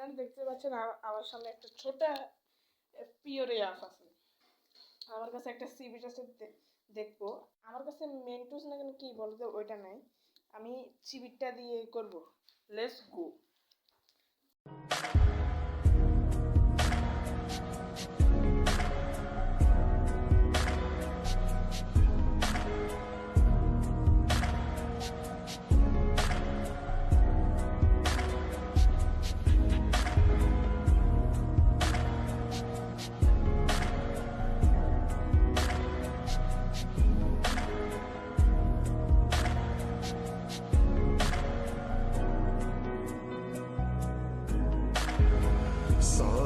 আপনারা দেখতে পাচ্ছেন আমার সামনে একটা ছোট পিওরে আফ আছে। আমার কাছে একটা সিবিট আছে দেখব। আমার কাছে মেন্টুস না কেন কি বলতে ওইটা নাই। আমি চিবিটটা দিয়ে করব। Let's go Sorry.